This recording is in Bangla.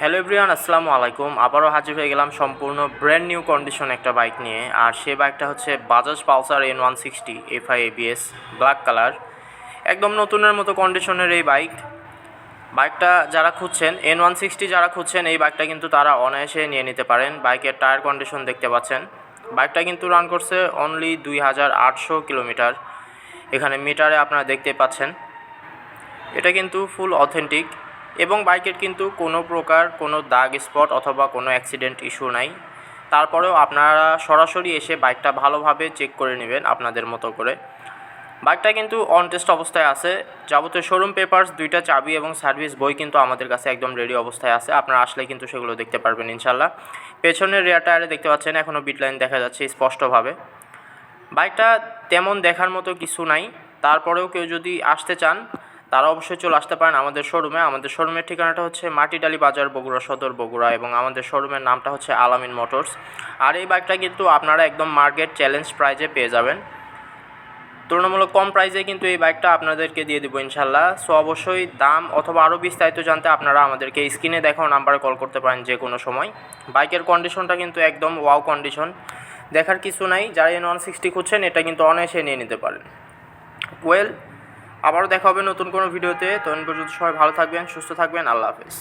হ্যালো এভরিওয়ান আসসালামু আলাইকুম। আবারও হাজির হয়ে গেলাম সম্পূর্ণ ব্র্যান্ড নিউ কন্ডিশন একটা বাইক নিয়ে। আর সেই বাইকটা হচ্ছে Bajaj Pulsar N one sixty FI ABS black colour একদম নতুনের মতো কন্ডিশনের এই বাইক বাইকটা যারা খুঁজছেন এন ওয়ান সিক্সটি যারা খুঁজছেন, এই বাইকটা কিন্তু তারা অনায়াসে নিয়ে নিতে পারেন। বাইকের টায়ার কন্ডিশন দেখতে পাচ্ছেন। বাইকটা কিন্তু রান করছে অনলি দুই হাজার আটশো কিলোমিটার। এখানে মিটারে আপনারা দেখতে পাচ্ছেন। এটা কিন্তু ফুল অথেন্টিক এবং বাইকের কিন্তু কোনো প্রকার কোনো দাগ স্পট অথবা কোনো অ্যাক্সিডেন্ট ইস্যু নাই। তারপরেও আপনারা সরাসরি এসে বাইকটা ভালোভাবে চেক করে নেবেন আপনাদের মতো করে। বাইকটা কিন্তু অন টেস্ট অবস্থায় আছে। যাবতীয় শোরুম পেপারস, দুইটা চাবি এবং সার্ভিস বই কিন্তু আমাদের কাছে একদম রেডি অবস্থায় আছে। আপনারা আসলে কিন্তু সেগুলো দেখতে পারবেন ইনশাল্লাহ পেছনের রেয়ার টায়ারে দেখতে পাচ্ছেন এখনও বিট লাইন দেখা যাচ্ছে স্পষ্টভাবে। বাইকটা তেমন দেখার মতো কিছু নাই। তারপরেও কেউ যদি আসতে চান তারা অবশ্যই চলে আসতে পারেন আমাদের শোরুমে আমাদের শোরুমের ঠিকানাটা হচ্ছে মাটিডালি বাজার, বগুড়া সদর, বগুড়া এবং আমাদের শোরুমের নামটা হচ্ছে আলামিন মোটরস। আর এই বাইকটা কিন্তু আপনারা একদম মার্কেট চ্যালেঞ্জ প্রাইজে পেয়ে যাবেন। তুলনামূলক কম প্রাইসে কিন্তু এই বাইকটা আপনাদেরকে দিয়ে দেবো ইনশাল্লাহ সো অবশ্যই দাম অথবা আরও বিস্তারিত জানতে আপনারা আমাদেরকে স্ক্রিনে দেখাও নাম্বারে কল করতে পারেন যে কোনো সময়। বাইকের কন্ডিশনটা কিন্তু একদম ওয়াও কন্ডিশন দেখার কিছু নাই। যারা এন ওয়ান সিক্সটি খুঁজছেন, এটা কিন্তু অনায়াসে নিয়ে নিতে পারেন। ওয়েল আবারও দেখা হবে নতুন কোনো ভিডিওতে। তখন পর্যন্ত সবাই ভালো থাকবেন, সুস্থ থাকবেন। আল্লাহ হাফেজ।